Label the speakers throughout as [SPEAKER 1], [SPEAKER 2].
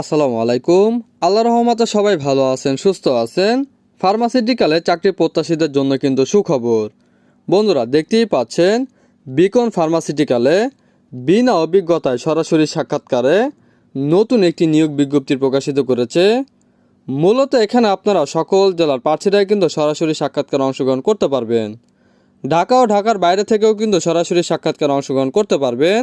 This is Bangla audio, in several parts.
[SPEAKER 1] আসসালামু আলাইকুম। আল্লাহ রহমতে সবাই ভালো আছেন, সুস্থ আছেন। ফার্মাসিউটিক্যালে চাকরি প্রত্যাশীদের জন্য কিন্তু সুখবর। বন্ধুরা, দেখতেই পাচ্ছেন, বিকন ফার্মাসিউটিক্যালে বিনা অভিজ্ঞতায় সরাসরি সাক্ষাৎকারে নতুন একটি নিয়োগ বিজ্ঞপ্তি প্রকাশিত করেছে। মূলত এখানে আপনারা সকল জেলার প্রার্থীরাই কিন্তু সরাসরি সাক্ষাৎকারে অংশগ্রহণ করতে পারবেন। ঢাকা ও ঢাকার বাইরে থেকেও কিন্তু সরাসরি সাক্ষাৎকার অংশগ্রহণ করতে পারবেন।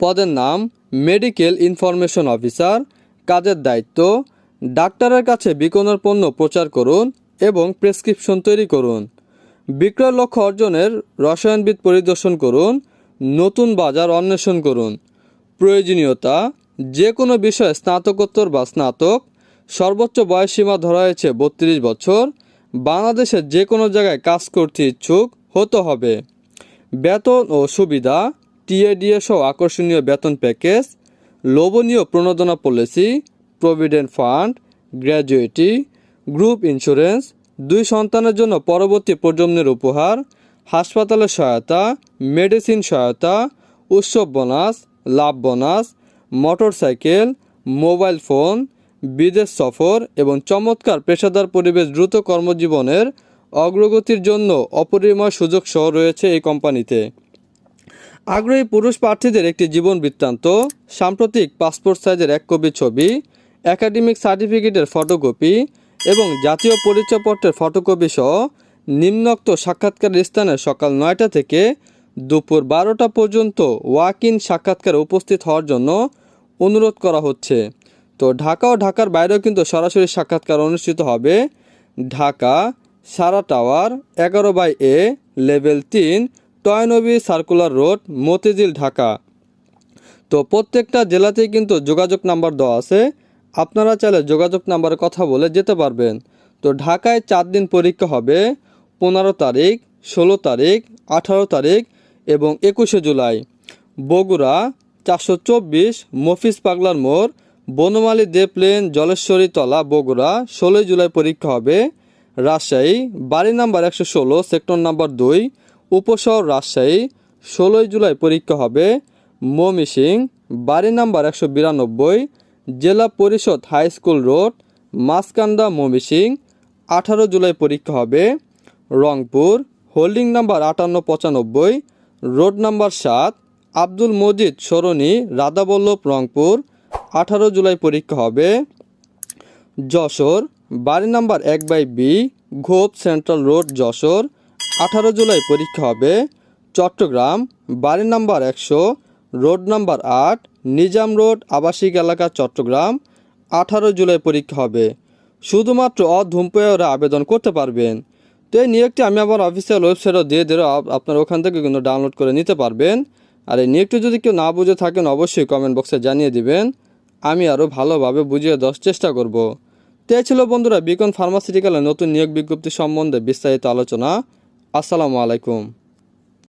[SPEAKER 1] পদের নাম মেডিকেল ইনফরমেশন অফিসার, কাজের দায়িত্ব, ডাক্তারের কাছে বিকনের পণ্য প্রচার করুন এবং প্রেসক্রিপশন তৈরি করুন। বিক্রয় লক্ষ্য অর্জনের রসায়নবিদ পরিদর্শন করুন, নতুন বাজার অন্বেষণ করুন। প্রয়োজনীয়তা যে কোনো বিষয়ে স্নাতকোত্তর বা স্নাতক, সর্বোচ্চ বয়সসীমা ধরা হয়েছে বত্রিশ বছর, বাংলাদেশের যে কোনো জায়গায় কাজ করতে ইচ্ছুক হতে হবে। বেতন ও সুবিধা টিএডিএ সহ আকর্ষণীয় বেতন প্যাকেজ, লোভনীয় প্রণোদনা policy, provident fund, gratuity, group insurance, দুই সন্তানের জন্য পরবর্তী প্রজন্মের উপহার হাসপাতালের সহায়তা, মেডিসিন সহায়তা, উৎসব বোনাস, লাভ বোনাস, মোটরসাইকেল, মোবাইল ফোন, বিদেশ সফর এবং চমৎকার পেশাদার পরিবেশ দ্রুত কর্মজীবনের অগ্রগতির জন্য অপরিময় সুযোগ সহ রয়েছে এই কোম্পানিতে। আগ্রহী পুরুষ প্রার্থীদের একটি জীবন বৃত্তান্ত, সাম্প্রতিক পাসপোর্ট সাইজের এক কপি ছবি, একাডেমিক সার্টিফিকেটের ফটোকপি এবং জাতীয় পরিচয়পত্রের ফটোকপি সহ নিম্নোক্ত সাক্ষাৎকার স্থানে সকাল নয়টা থেকে দুপুর বারোটা পর্যন্ত ওয়াক ইন সাক্ষাৎকারে উপস্থিত হওয়ার জন্য অনুরোধ করা হচ্ছে। তো ঢাকা ও ঢাকার বাইরেও কিন্তু সরাসরি সাক্ষাৎকার অনুষ্ঠিত হবে। ঢাকা, সারা টাওয়ার এগারো বাই এ, লেভেল তিন Toynbee circular road, Motijheel, Dhaka. তো প্রত্যেকটা জেলাতেই কিন্তু যোগাযোগ নাম্বার দেওয়া আছে। আপনারা চাইলে যোগাযোগ নাম্বারে কথা বলে যেতে পারবেন। তো ঢাকায় চার দিন পরীক্ষা হবে, পনেরো তারিখ, ষোলো তারিখ, আঠারো তারিখ এবং একুশে জুলাই। বগুড়া, চারশো চব্বিশ, মফিজ পাগলার মোড়, বনমালী দে প্লেন জলেশ্বরী তলা, বগুড়া, ষোলোই জুলাই পরীক্ষা হবে। রাজশাহী, বাড়ি নাম্বার একশো ষোলো, সেক্টর নাম্বার দুই উপশহর রাজশাহী, ষোলোই জুলাই পরীক্ষা হবে মমিসিং বাড়ি নাম্বার একশো বিরানব্বই, Zilla Parishad high school road Maskanda Mymensingh আঠারো জুলাই পরীক্ষা হবে রংপুর, হোল্ডিং নাম্বার আটান্ন পঁচানব্বই, রোড নাম্বার সাত, আব্দুল মজিদ সরণি, রাধাবল্লভ রংপুর, আঠারো জুলাই পরীক্ষা হবে যশোর, বাড়ি নাম্বার এক by B, Ghop central road, Jessore আঠারো জুলাই পরীক্ষা হবে চট্টগ্রাম বাড়ি নাম্বার একশো, রোড নাম্বার আট, নিজাম রোড, আবাসিক এলাকা চট্টগ্রাম, আঠারো জুলাই পরীক্ষা হবে। শুধুমাত্র অধূমপেয়রা আবেদন করতে পারবেন। তো এই নিয়োগটি আমি আমার অফিসিয়াল ওয়েবসাইটও দিয়ে দিলে আপনারা ওখান থেকে কিন্তু ডাউনলোড করে নিতে পারবেন। আর এই নিয়োগটি যদি কেউ না বুঝে থাকেন, অবশ্যই কমেন্ট বক্সে জানিয়ে দিবেন। আমি আরও ভালোভাবে বুঝিয়ে দেওয়ার চেষ্টা করব। তো ছিল বন্ধুরা বিকন ফার্মাসিউটিক্যালের নতুন নিয়োগ বিজ্ঞপ্তি সম্বন্ধে বিস্তারিত আলোচনা। আসসালামু আলাইকুম।